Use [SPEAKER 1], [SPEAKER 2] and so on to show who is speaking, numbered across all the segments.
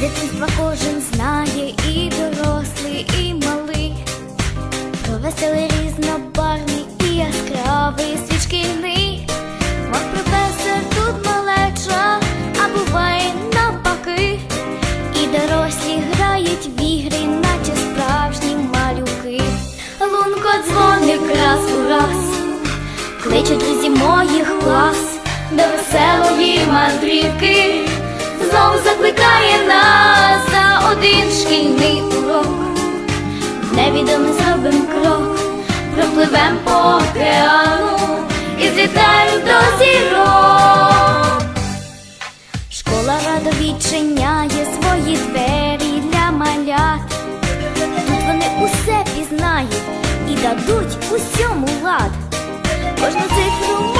[SPEAKER 1] дитинства кожен знає, і дорослий, і малий, Про веселий різнобарний і яскравий світ шкільний Мов професор тут малеча, а буває навпаки, і дорослі грають в ігри, наче справжні малюки. Лунко дзвоник раз у раз, кличуть друзі моїх клас, до веселої мандрівки. Знов закликає нас за один шкільний урок. Невідомий зробим крок, пропливем по океану і злітаємо до зірок. Школа радо відчиняє свої двері для малят. Тут вони усе пізнають і дадуть усьому лад. Кожну цифру,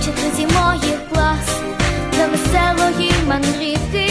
[SPEAKER 1] Кличе друзі моїх клас, за веселої мандрівки.